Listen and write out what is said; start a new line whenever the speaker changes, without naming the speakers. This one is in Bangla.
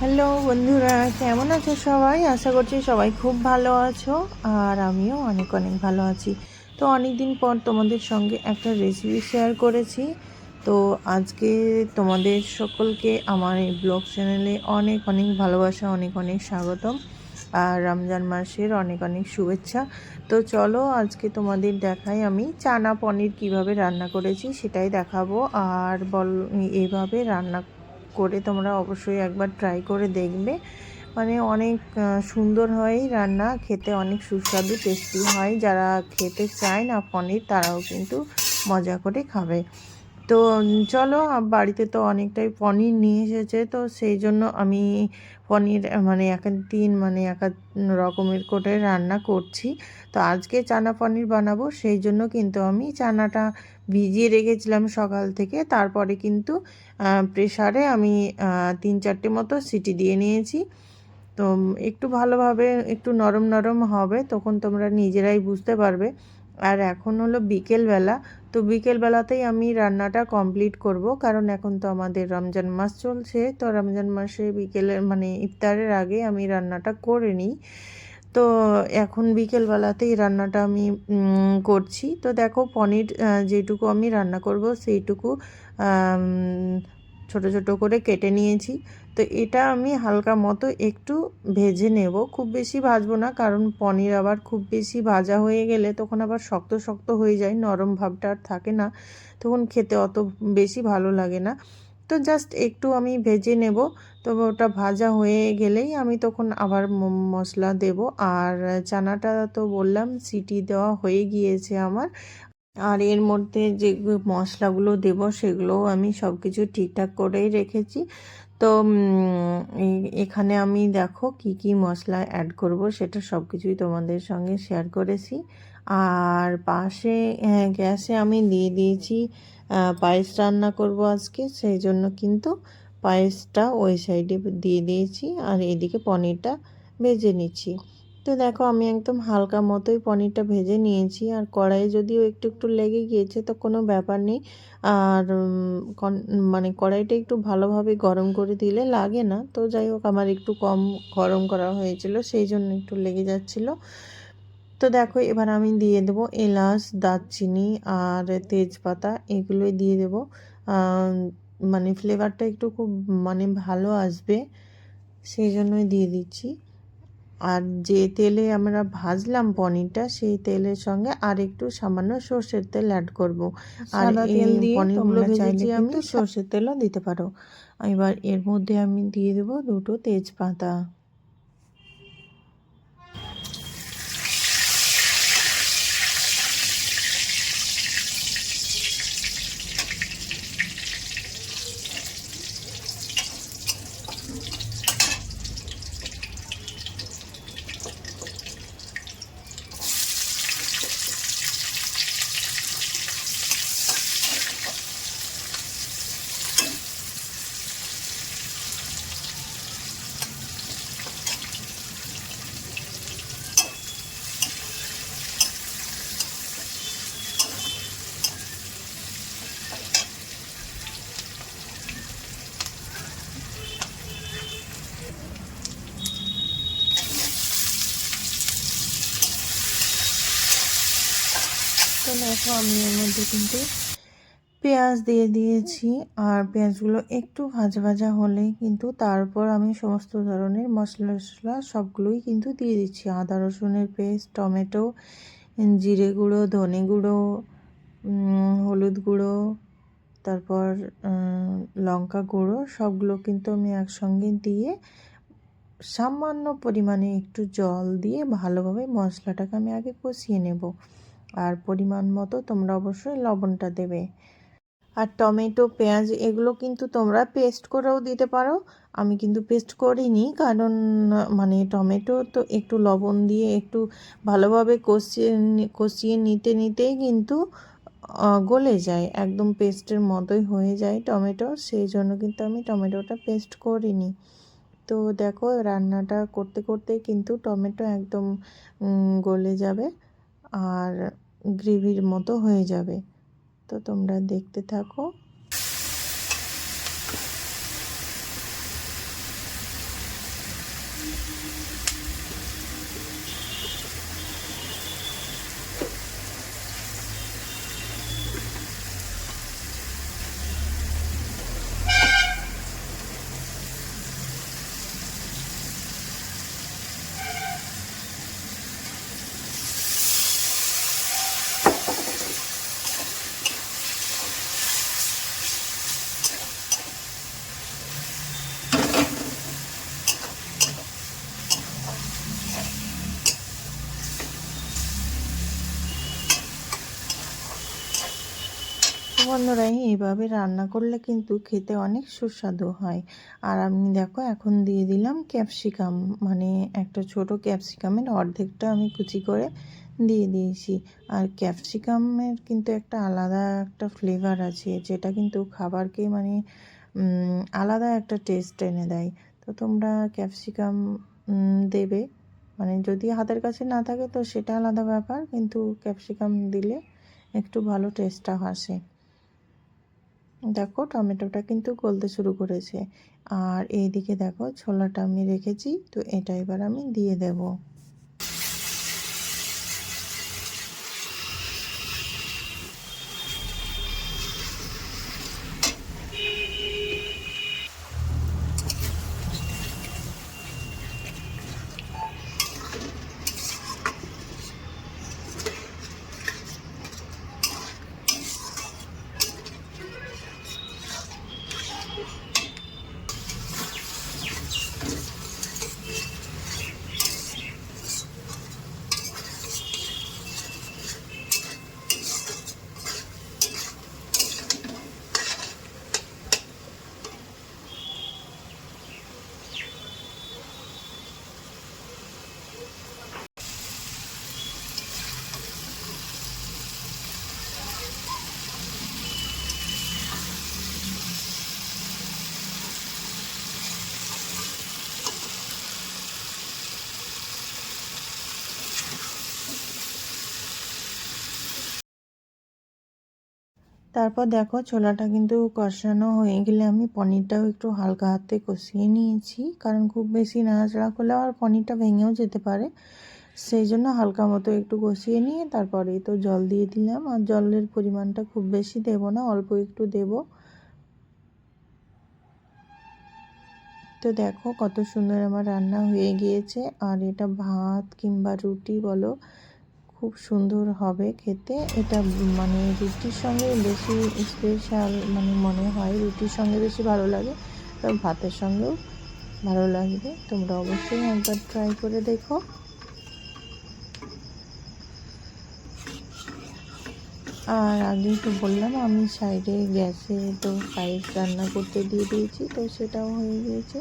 হ্যালো বন্ধুরা, কেমন আছো সবাই? আশা করছি সবাই খুব ভালো আছো, আর আমিও অনেক অনেক ভালো আছি। তো অনেক দিন পর তোমাদের সঙ্গে একটা রেসিপি শেয়ার করেছি। তো আজকে তোমাদের সকলকে আমার এই ব্লগ চ্যানেলে অনেক অনেক ভালোবাসা, অনেক অনেক স্বাগতম, আর রমজান মাসের অনেক অনেক শুভেচ্ছা। তো চলো আজকে তোমাদের দেখাই আমি চানা পনির কীভাবে রান্না করেছি, সেটাই দেখাবো। আর বল, এইভাবে রান্না করে তোমরা অবশ্যই একবার ট্রাই করে দেখবে। মানে অনেক সুন্দর হয় রান্না, খেতে অনেক সুস্বাদু টেস্টি হয়। যারা খেতে চায় না পনির, তারাও কিন্তু মজা করে খাবে। তো চলো বাড়িতে তো অনেকটাই পনির নিয়ে এসেছে, তো সেই জন্য আমি পনির মানে এক দিন মানে এক রকমের করে রান্না করছি। তো আজকে চানা পনির বানাবো, সেই জন্য কিন্তু আমি চানাটা ভিজিয়ে রেখেছিলাম সকাল থেকে। তারপরে কিন্তু প্রেসারে আমি তিন চারটে মতো সিটি দিয়ে নিয়েছি। তো একটু ভালোভাবে একটু নরম নরম হবে, তখন তোমরা নিজেরাই বুঝতে পারবে। আর এখন হলো বিকেলবেলা, তো বিকেলবেলাতেই আমি রান্নাটা কমপ্লিট করব, কারণ এখন তো আমাদের রমজান মাস চলছে। তো রমজান মাসে বিকেলের মানে ইফতারের আগে আমি রান্নাটা করে নিই। তো এখন বিকেলবেলাতেই রান্নাটা আমি করছি। তো দেখো পনির যেটুকু আমি রান্না করব সেইটুকু ছোট ছোট করে কেটে নিয়েছি। তো এটা আমি হালকা মতো একটু ভেজে নেব। খুব বেশি ভাজবো না, কারণ পনির আবার খুব বেশি ভাজা হয়ে গেলে তখন আবার শক্ত শক্ত হয়ে যায়, নরম ভাবটা আর থাকে না। তখন খেতে অত বেশি ভালো লাগে না। তো জাস্ট একটু আমি ভেজে নেব। তবে ওটা ভাজা হয়ে গেলেই আমি তখন আবার মশলা দেব। আর চানাটা তো বললাম সিটি দেওয়া হয়ে গিয়েছে আমার। আর এর মধ্যে যে মশলাগুলো দেব সেগুলোও আমি সব কিছু ঠিকঠাক করেই রেখেছি। তো এখানে আমি দেখো কি কি মশলা অ্যাড করব সেটা সব কিছুই তোমাদের সঙ্গে শেয়ার করেছি। আর পাশে হ্যাঁ, গ্যাসে আমি দিয়ে দিয়েছি পায়েস রান্না করব আজকে সেই জন্য কিন্তু পায়েসটা ওই সাইডে দিয়ে দিয়েছি আর এদিকে পনিরটা ভেজে নিচ্ছি। তো দেখো আমি একদম হালকা মতোই পনিরটা ভেজে নিয়েছি আর কড়াইয়ে যদিও একটু একটু লেগে গিয়েছে তো কোনো ব্যাপার নেই। আর মানে কড়াইটা একটু ভালোভাবে গরম করে দিলে লাগে না। তো যাই হোক আমার একটু কম গরম করা হয়েছিল সেই জন্য একটু লেগে যাচ্ছিল। তো দেখো এবার আমি দিয়ে দেবো এলাচ, দারচিনি আর তেজপাতা এগুলোই দিয়ে দেবো। মানে ফ্লেভারটা একটু খুব মানে ভালো আসবে সেই জন্যই দিয়ে দিচ্ছি। আর যে তেলে আমরা ভাজলাম পনিরটা সেই তেলের সঙ্গে আর একটু সামান্য সর্ষের তেল অ্যাড করব। আর
তেল দিয়ে
পনিরগুলো
চাইলে
ভেজেছি আমি সর্ষের তেলও দিতে পারো। এবার এর মধ্যে আমি দিয়ে দেবো দুটো তেজপাতা। তো দেখো, আমি এর মধ্যে কিন্তু পেঁয়াজ দিয়ে দিয়েছি। আর পেঁয়াজগুলো একটু ভাজা ভাজা হলে কিন্তু তারপর আমি সমস্ত ধরনের মশলা টশলা সবগুলোই কিন্তু দিয়ে দিচ্ছি। আদা, রসুনের পেস্ট, টমেটো, জিরে গুঁড়ো, ধনে গুঁড়ো হলুদ গুঁড়ো, তারপর লঙ্কা গুঁড়ো সবগুলো কিন্তু আমি একসঙ্গে দিয়ে সামান্য পরিমাণে একটু জল দিয়ে ভালোভাবে মশলাটাকে আমি আগে কষিয়ে নেব। আর পরিমাণ মতো তোমরা অবশ্যই লবণটা দেবে। আর টমেটো, পেঁয়াজ, এগুলো কিন্তু তোমরা পেস্ট করেও দিতে পারো। আমি কিন্তু পেস্ট করিনি কারণ মানে টমেটো তো একটু লবণ দিয়ে একটু ভালোভাবে কষিয়ে কষিয়ে নিতে নিতেই কিন্তু গলে যায়। একদম পেস্টের মতোই হয়ে যায় টমেটো, সেই জন্য কিন্তু আমি টমেটোটা পেস্ট করিনি। তো দেখো রান্নাটা করতে করতে কিন্তু টমেটো একদম গলে যাবে। আর গ্রেভির মতো হয়ে যাবে। তো তোমরা দেখতে থাকো। বন্ধুরা এইভাবে রান্না করলে কিন্তু খেতে অনেক সুস্বাদু হয়। আর আমি দেখো, এখন দিয়ে দিলাম ক্যাপসিকাম। মানে একটা ছোট ক্যাপসিকামের অর্ধেকটা আমি কুচি করে দিয়ে দিয়েছি। আর ক্যাপসিকামের কিন্তু একটা আলাদা একটা ফ্লেভার আছে, যেটা কিন্তু খাবারকে মানে আলাদা একটা টেস্ট এনে দেয়। তো তোমরা ক্যাপসিকাম দেবে। মানে যদি হাতের কাছে না থাকে তো সেটা আলাদা ব্যাপার, কিন্তু ক্যাপসিকাম দিলে একটু ভালো টেস্টটা আসে। দেখো টমেটোটা কিন্তু গলতে শুরু করেছে। আর এইদিকে দেখো ছোলাটা আমি রেখেছি, তো এটা এবার আমি দিয়ে দেব। তারপর দেখো ছোলাটা কিন্তু কষানো হয়ে গেলে আমি পনিরটাও একটু হালকা হাতে কষিয়ে নিয়েছি। কারণ খুব বেশি নাড়াচাড়া করলে আর পনিরটা ভেঙেও যেতে পারে। সেই জন্য হালকা মতো একটু কষিয়ে নিয়ে তারপরে তো জল দিয়ে দিলাম। আর জলের পরিমাণটা খুব বেশি দেব না, অল্প একটু দেব। তো দেখো কত সুন্দর আমার রান্না হয়ে গিয়েছে। আর এটা ভাত কিংবা রুটি বলো খুব সুন্দর হবে খেতে। এটা মানে রুটির সঙ্গে বেশি স্পেশাল মানে মনে হয়। রুটির সঙ্গে বেশি ভালো লাগে, তবে ভাতের সঙ্গেও ভালো লাগবে। তোমরা অবশ্যই একবার ট্রাই করে দেখো। আর আগেই তো বললাম, আমি সাইডে গ্যাসে তো পায়েস রান্না করতে দিয়ে দিয়েছি, তো সেটাও হয়ে গিয়েছে।